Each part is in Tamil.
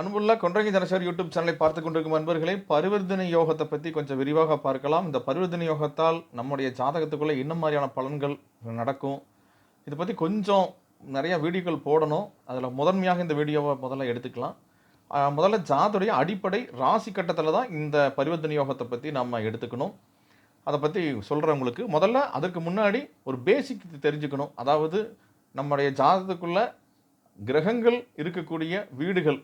அன்புள்ள கொன்றங்கி தனசர் யூடியூப் சேனலை பார்த்து கொண்டிருக்கும் அன்பர்களே பரிவர்த்தனை யோகத்தை பற்றி கொஞ்சம் விரிவாக பார்க்கலாம். இந்த பரிவர்த்தனை யோகத்தால் நம்முடைய ஜாதகத்துக்குள்ளே என்ன மாதிரியான பலன்கள் நடக்கும். இதை பற்றி கொஞ்சம் நிறைய வீடியோக்கள் போடணும். அதில் முதன்மையாக இந்த வீடியோவை முதல்ல எடுத்துக்கலாம். முதல்ல ஜாதோடைய அடிப்படை ராசி கட்டத்தில் தான் இந்த பரிவர்த்தனை யோகத்தை பற்றி நம்ம எடுத்துக்கணும். அதை பற்றி சொல்கிறவங்களுக்கு முதல்ல அதுக்கு முன்னாடி ஒரு பேசிக் தெரிஞ்சுக்கணும். அதாவது நம்முடைய ஜாதகத்துக்குள்ளே கிரகங்கள் இருக்கக்கூடிய வீடுகள்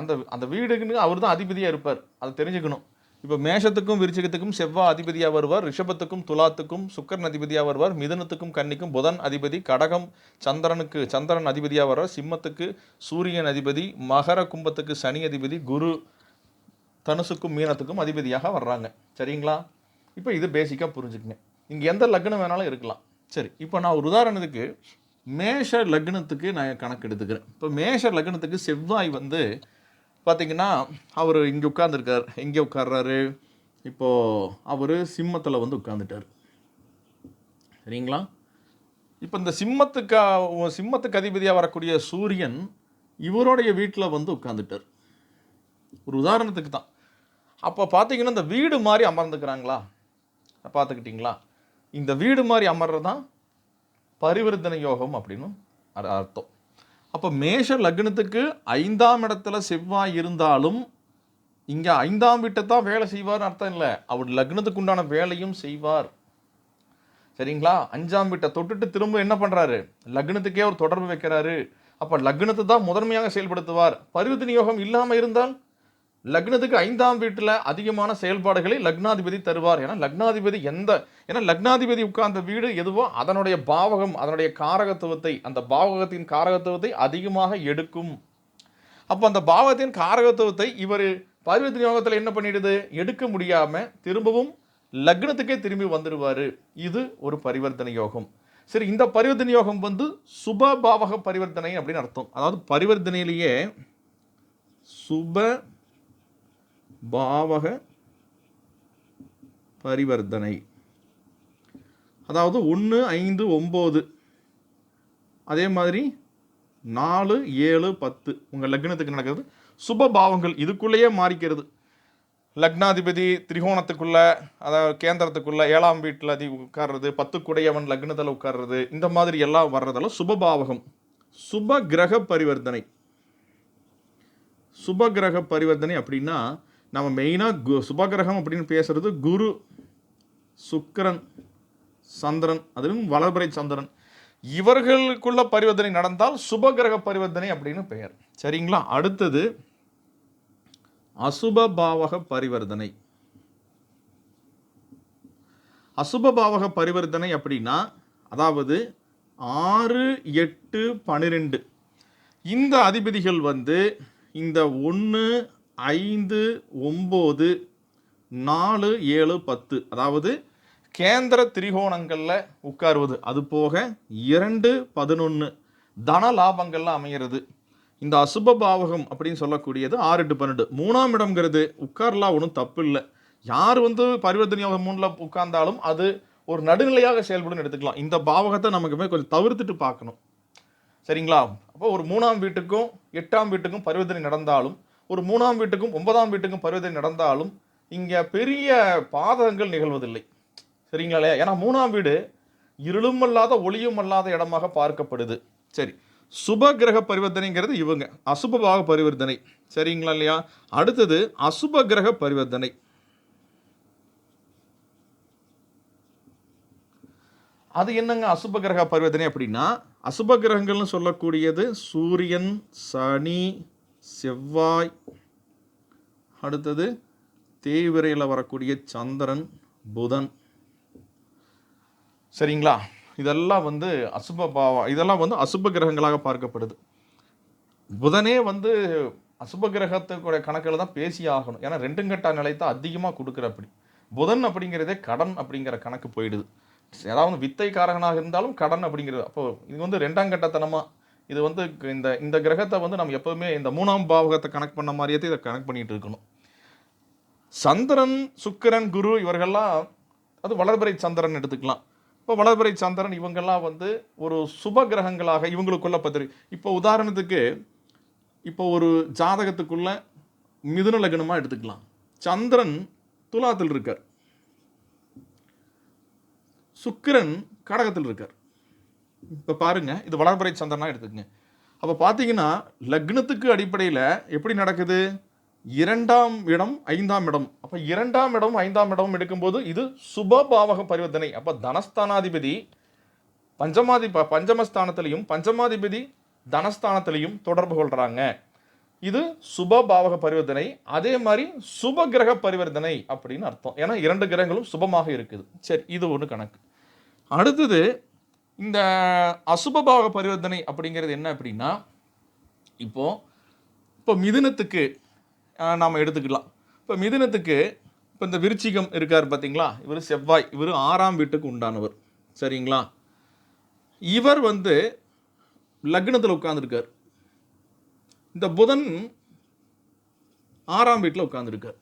அந்த அந்த வீடுக்குன்னு அவர் தான் அதிபதியாக இருப்பார். அதை தெரிஞ்சுக்கணும். இப்போ மேஷத்துக்கும் விருச்சிகத்துக்கும் செவ்வாய் அதிபதியாக வருவார் ரிஷபத்துக்கும் துலாத்துக்கும் சுக்கரன் அதிபதியாக வருவார் மிதனத்துக்கும் கன்னிக்கும் புதன் அதிபதி கடகம் சந்திரனுக்கு சந்திரன் அதிபதியாக வருவார் சிம்மத்துக்கு சூரியன் அதிபதி மகர கும்பத்துக்கு சனி அதிபதி குரு தனுசுக்கும் மீனத்துக்கும் அதிபதியாக வர்றாங்க. சரிங்களா? இப்போ இது பேசிக்காக புரிஞ்சுக்குங்க. இங்கே எந்த லக்னம் வேணாலும் இருக்கலாம். சரி இப்போ நான் ஒரு உதாரணத்துக்கு மேஷ லக்னத்துக்கு நான் கணக்கு எடுத்துக்கிறேன் இப்போ மேஷ லக்னத்துக்கு செவ்வாய் வந்து பார்த்தீங்கன்னா அவர் இங்கே உட்காந்துருக்கார் எங்கே உட்கார்றாரு? இப்போது அவர் சிம்மத்தில் வந்து உட்காந்துட்டார் சரிங்களா? இப்போ இந்த சிம்மத்துக்கு சிம்மத்துக்கு அதிபதியாக வரக்கூடிய சூரியன் இவருடைய வீட்டில் வந்து உட்காந்துட்டார் ஒரு உதாரணத்துக்கு தான். அப்போ பார்த்தீங்கன்னா இந்த வீடு மாதிரி அமர்ந்துக்கிறாங்களா? பார்த்துக்கிட்டிங்களா இந்த வீடு மாதிரி அமர்றது தான் பரிவர்த்தனை யோகம் அப்படின்னு அர்த்தம். அப்போ மேஷ லக்னத்துக்கு ஐந்தாம் இடத்துல செவ்வாய் இருந்தாலும் இங்கே ஐந்தாம் வீட்டை தான் வேலை செய்வார்னு அர்த்தம் இல்லை. அவர் லக்னத்துக்கு உண்டான வேலையும் செய்வார். சரிங்களா? அஞ்சாம் வீட்டை தொட்டுட்டு திரும்ப என்ன பண்ணுறாரு லக்னத்துக்கே அவர் தொடர்பு வைக்கிறாரு. அப்போ லக்னத்தை தான் முதன்மையாக செயல்படுத்துவார். பரிவர்த்தனை யோகம் இல்லாமல் இருந்தால் லக்னத்துக்கு ஐந்தாம் வீட்டில் அதிகமான செயல்பாடுகளை லக்னாதிபதி தருவார். ஏன்னா லக்னாதிபதி எந்த ஏன்னா லக்னாதிபதி உட்கார்ந்த வீடு எதுவோ அதனுடைய பாவகம் அதனுடைய காரகத்துவத்தை அந்த பாவகத்தின் காரகத்துவத்தை அதிகமாக எடுக்கும். அப்போ அந்த பாவகத்தின் காரகத்துவத்தை இவர் பரிவர்த்தனை யோகத்தில் என்ன பண்ணிடுது? எடுக்க முடியாமல் திரும்பவும் லக்னத்துக்கே திரும்பி வந்துடுவார் இது ஒரு பரிவர்த்தனை யோகம். சரி இந்த பரிவர்த்தனை யோகம் வந்து சுப பாவக பரிவர்த்தனை அப்படின்னு அர்த்தம். அதாவது பரிவர்த்தனையிலேயே சுப பாவக பரிவர்த்தனை. அதாவது ஒன்று ஐந்து ஒம்பது. அதே மாதிரி நாலு ஏழு பத்து. உங்கள் லக்னத்துக்கு நடக்கிறது சுப பாவங்கள் இதுக்குள்ளேயே மாறிக்கிறது. லக்னாதிபதி திரிகோணத்துக்குள்ள அதாவது கேந்திரத்துக்குள்ள ஏழாம் வீட்டில் அதி உட்கார்றது பத்துக்குடையவன் லக்னத்தில் உட்கார்றது இந்த மாதிரி எல்லாம் வர்றதெல்லாம் சுபபாவகம் சுப கிரக பரிவர்த்தனை. சுப கிரக பரிவர்த்தனை அப்படின்னா நம்ம மெயினாக கு சுபகிரகம் அப்படின்னு பேசுகிறது குரு சுக்கரன் சந்திரன் அதுவும் வளர்பிறை சந்திரன். இவர்களுக்குள்ள பரிவர்த்தனை நடந்தால் சுபகிரக பரிவர்த்தனை அப்படின்னு பெயர். சரிங்களா? அடுத்தது அசுப பாவக பரிவர்த்தனை. அசுப பாவக பரிவர்த்தனை அப்படின்னா அதாவது ஆறு எட்டு பன்னிரெண்டு இந்த அதிபதிகள் வந்து இந்த ஒன்று ஐந்து ஒம்பது நாலு ஏழு பத்து. அதாவது கேந்திர திரிகோணங்களில் உட்காருவது. அது போக இரண்டு பதினொன்று தன லாபங்கள்லாம் அமைகிறது இந்த அசுப பாவகம் அப்படின்னு சொல்லக்கூடியது ஆறு எட்டு பன்னெண்டு. மூணாம் இடம்ங்கிறது உட்கார்லாம் ஒன்றும் தப்பு இல்லை. யார் வந்து பரிவர்த்தனை மூணில் உட்கார்ந்தாலும் அது ஒரு நடுநிலையாக செயல்படும் எடுத்துக்கலாம். இந்த பாவகத்தை நமக்குமே கொஞ்சம் தவிர்த்துட்டு பார்க்கணும். சரிங்களா? அப்போ ஒரு மூணாம் வீட்டுக்கும் எட்டாம் வீட்டுக்கும் பரிவர்த்தனை நடந்தாலும் ஒரு மூணாம் வீட்டுக்கும் ஒன்பதாம் வீட்டுக்கும் பரிவர்த்தனை நடந்தாலும் இங்கே பெரிய பாதகங்கள் நிகழ்வதில்லை. சரிங்களா இல்லையா? ஏன்னா மூணாம் வீடு இருளும் அல்லாத ஒளியும் அல்லாத இடமாக பார்க்கப்படுது. சரி. சுப கிரக பரிவர்த்தனைங்கிறது இவங்க. அசுபபாக பரிவர்த்தனை. சரிங்களா இல்லையா? அடுத்தது அசுப கிரக பரிவர்த்தனை. அது என்னங்க அசுப கிரக பரிவர்த்தனை அப்படின்னா? அசுப கிரகங்கள்னு சொல்லக்கூடியது சூரியன் சனி செவ்வாய். அடுத்தது தேய்விரையில் வரக்கூடிய சந்திரன் புதன். சரிங்களா? இதெல்லாம் வந்து அசுப பாவம் இதெல்லாம் வந்து அசுப கிரகங்களாக பார்க்கப்படுது. புதனே வந்து அசுப கிரகத்துக்குடைய கணக்கில் தான் பேசி ஆகணும். ஏன்னா ரெண்டும் கட்ட நிலை தான் அதிகமாக கொடுக்குற அப்படி. புதன் அப்படிங்கிறதே கடன் அப்படிங்கிற கணக்கு போயிடுது. ஏதாவது வித்தை காரகனாக இருந்தாலும் கடன் அப்படிங்கிறது. அப்போது இது வந்து ரெண்டாம் கட்டத்தனமாக இது வந்து இந்த இந்த கிரகத்தை வந்து நம்ம எப்போவுமே இந்த மூணாம் பாவகத்தை கணக்கு பண்ண மாதிரியே இதை கணக்கு பண்ணிட்டு இருக்கணும். சந்திரன் சுக்கிரன் குரு இவர்கள்லாம் அது வளர்பிறை சந்திரன் எடுத்துக்கலாம். இப்போ வளர்பிறை சந்திரன் இவங்கெல்லாம் வந்து ஒரு சுப கிரகங்களாக இவங்களுக்குள்ள பத்திரி இப்போ உதாரணத்துக்கு இப்போ ஒரு ஜாதகத்துக்குள்ள மிதுன லக்னமாக எடுத்துக்கலாம். சந்திரன் துலாத்தில் இருக்கார். சுக்கிரன் கடகத்தில் இருக்கார். இப்போ பாருங்க இது வளர்பறை சந்திரனா எடுத்துக்கங்க. அப்போ பார்த்தீங்கன்னா லக்னத்துக்கு அடிப்படையில் எப்படி நடக்குது? இரண்டாம் இடம் ஐந்தாம் இடம். அப்போ இரண்டாம் இடம் ஐந்தாம் இடம் எடுக்கும்போது இது சுப பாவக பரிவர்த்தனை. அப்போ தனஸ்தானாதிபதி பஞ்சமாதி ப- பஞ்சமஸ்தானத்திலையும் பஞ்சமாதிபதி தனஸ்தானத்திலையும் தொடர்பு கொள்கிறாங்க இது சுப பாவக பரிவர்த்தனை. அதே மாதிரி சுப கிரக பரிவர்த்தனை அப்படின்னு அர்த்தம். ஏன்னா இரண்டு கிரகங்களும் சுபமாக இருக்குது. சரி இது ஒன்று கணக்கு. அடுத்தது இந்த அசுபபாவ பரிவர்த்தனை அப்படிங்கிறது என்ன அப்படின்னா இப்போ இப்போ மிதுனத்துக்கு நாம் எடுத்துக்கலாம். இப்போ மிதுனத்துக்கு இப்போ இந்த விருச்சிகம் இருக்கார் பார்த்தீங்களா இவர் செவ்வாய் இவர் ஆறாம் வீட்டுக்கு உண்டானவர். சரிங்களா? இவர் வந்து லக்னத்தில் உட்காந்துருக்கார் இந்த புதன் ஆறாம் வீட்டில் உட்காந்துருக்கார்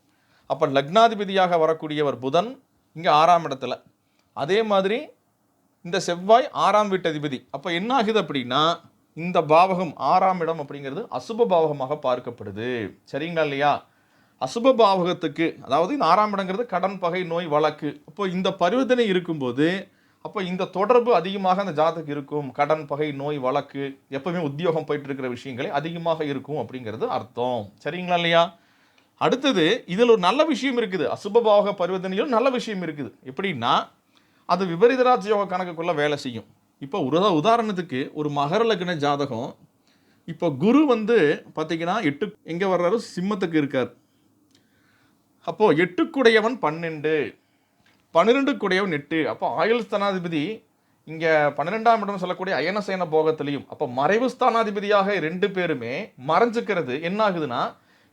அப்போ லக்னாதிபதியாக வரக்கூடியவர் புதன் இங்கே ஆறாம் இடத்துல. அதே மாதிரி இந்த செவ்வாய் ஆறாம் வீட்டு அதிபதி அப்போ என்ன ஆகுது அப்படின்னா இந்த பாவகம் ஆறாம் இடம் அப்படிங்கிறது அசுப பாவகமாக பார்க்கப்படுது. சரிங்களா இல்லையா? அசுப பாவகத்துக்கு அதாவது இந்த ஆறாம் இடங்கிறது கடன் பகை நோய் வழக்கு. அப்போ இந்த பரிவர்த்தனை இருக்கும்போது அப்போ இந்த தொடர்பு அதிகமாக அந்த ஜாதகம் இருக்கும். கடன் பகை நோய் வழக்கு எப்பவுமே உத்தியோகம் போயிட்டு இருக்கிற விஷயங்களே அதிகமாக இருக்கும் அப்படிங்கிறது அர்த்தம். சரிங்களா இல்லையா? அடுத்தது இதில் ஒரு நல்ல விஷயம் இருக்குது. அசுபபாவக பரிவர்த்தனையிலும் நல்ல விஷயம் இருக்குது. எப்படின்னா அது விபரீத ராஜயோக கணக்குக்குள்ளே வேலை செய்யும். இப்போ உதா உதாரணத்துக்கு ஒரு மகர லக்ன ஜாதகம். இப்போ குரு வந்து பார்த்தீங்கன்னா எட்டு எங்கே வர்றாரு? சிம்மத்துக்கு இருக்கார். அப்போது எட்டுக்குடையவன் பன்னெண்டு பன்னிரெண்டுக்குடையவன் எட்டு. அப்போ ஆயுள் ஸ்தானாதிபதி இங்கே பன்னிரெண்டாம் இடம் சொல்லக்கூடிய அயனசேன போகத்திலையும் அப்போ மறைவு ஸ்தானாதிபதியாக ரெண்டு பேருமே மறைஞ்சுக்கிறது என்ன ஆகுதுன்னா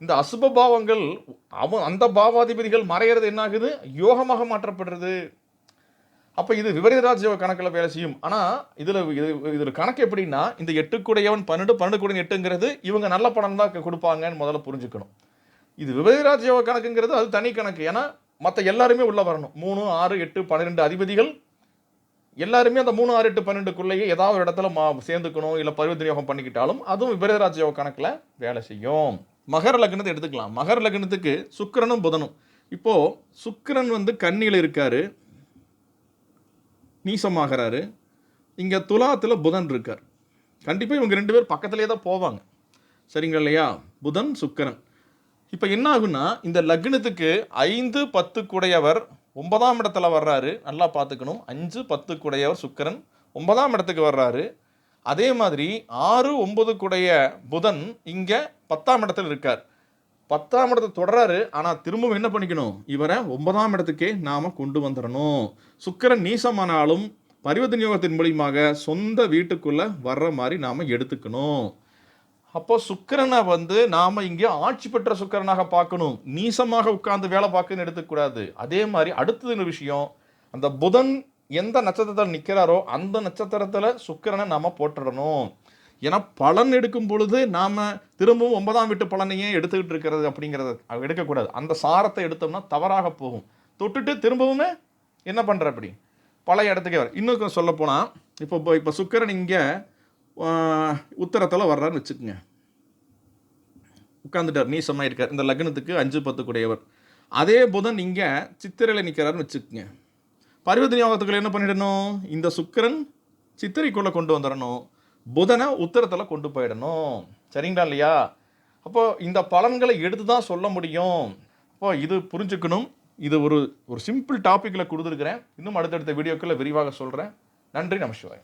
இந்த அசுப பாவங்கள் அவன் அந்த பாவாதிபதிகள் மறையிறது என்ன ஆகுது யோகமாக மாற்றப்படுறது. அப்போ இது விபரீத ராஜ்யோக கணக்கில் வேலை செய்யும். ஆனால் இதில் இது இதில் கணக்கு எப்படின்னா இந்த எட்டு கூடையவன் பன்னெண்டு பன்னெண்டு கூடையன் எட்டுங்கிறது இவங்க நல்ல பணம் தான் கொடுப்பாங்கன்னு முதல்ல புரிஞ்சுக்கணும். இது விபரீத ராஜ்யோக கணக்குங்கிறது அது தனி கணக்கு. ஏன்னா மற்ற எல்லாருமே உள்ளே வரணும். மூணு ஆறு எட்டு பன்னிரெண்டு அதிபதிகள். எல்லாருமே அந்த மூணு ஆறு எட்டு பன்னெண்டுக்குள்ளேயே ஏதாவது ஒரு இடத்துல மா சேர்ந்துக்கணும் இல்லை பரிவர்த்தனை பண்ணிக்கிட்டாலும் அதுவும் விபரீத ராஜ்யோக கணக்கில் வேலை செய்யும். மகர லக்னத்தை எடுத்துக்கலாம். மகர லக்னத்துக்கு சுக்கரனும் புதனும். இப்போது சுக்கரன் வந்து கண்ணியில் இருக்கார். நீசமாகிறாரு. இங்கே துலாத்தில் புதன் இருக்கார். கண்டிப்பாக இவங்க ரெண்டு பேர் பக்கத்துலேயே தான் போவாங்க. சரிங்களா இல்லையா? புதன் சுக்கரன். இப்போ என்ன ஆகுன்னா இந்த லக்னத்துக்கு ஐந்து பத்து குடையவர் ஒன்பதாம் இடத்துல வர்றாரு. நல்லா பார்த்துக்கணும். அஞ்சு பத்து குடையவர் சுக்கரன் ஒன்பதாம் இடத்துக்கு வர்றாரு. அதே மாதிரி ஆறு ஒன்பது குடைய புதன் இங்கே பத்தாம் இடத்துல இருக்கார். பத்தாம் இடத்தை தொடராரு ஆனால் திரும்பவும் என்ன பண்ணிக்கணும்? இவரை ஒன்பதாம் இடத்துக்கே நாம் கொண்டு வந்துடணும் சுக்கிரன் நீசமானாலும் பரிவர்த்தனை யோகத்தின் மூலியமாக சொந்த வீட்டுக்குள்ளே வர்ற மாதிரி நாம் எடுத்துக்கணும். அப்போ சுக்கிரனை வந்து நாம் இங்கே ஆட்சி பெற்ற சுக்கிரனாக பார்க்கணும். நீசமாக உட்கார்ந்து வேலை பார்க்கணும்னு எடுத்துக்கூடாது அதே மாதிரி அடுத்தது விஷயம்? அந்த புதன் எந்த நட்சத்திரத்தில் நிற்கிறாரோ அந்த நட்சத்திரத்தில் சுக்கிரனை நாம் போட்டுடணும் ஏன்னா பலன் எடுக்கும் பொழுது நாம் திரும்பவும் ஒன்பதாம் வீட்டு பலனையே எடுத்துக்கிட்டு இருக்கிறது அப்படிங்கிறத எடுக்கக்கூடாது. அந்த சாரத்தை எடுத்தோம்னா தவறாக போகும். தொட்டுட்டு திரும்பவுமே என்ன பண்ணுற அப்படி? பழைய இடத்துக்கே வர. இன்னும் சொல்ல போனால் இப்போ இப்போ- இப்போ சுக்கிரன் இங்கே உத்தரத்தில் வர்றாருன்னு வச்சுக்கோங்க. உட்காந்துட்டார் நீசமாக இருக்கார். இந்த லக்னத்துக்கு அஞ்சு பத்து அதே புதன் இங்கே சித்திரையில் நிற்கிறாருன்னு வச்சுக்கோங்க. பரிவர்த்தனை யோகத்துக்குள்ள என்ன பண்ணிடணும்? இந்த சுக்கிரன் சித்திரைக்குள்ளே கொண்டு வந்துடணும். புதனை உத்தரத்தில் கொண்டு போயிடணும். சரிங்களா இல்லையா? அப்போ இந்த பலன்களை எடுத்து தான் சொல்ல முடியும். அப்போ இது புரிஞ்சுக்கணும். இது ஒரு ஒரு சிம்பிள் டாப்பிக்கில் கொடுத்துருக்குறேன். இன்னும் அடுத்தடுத்த வீடியோக்களில் விரிவாக சொல்கிறேன் நன்றி நமசிவாய்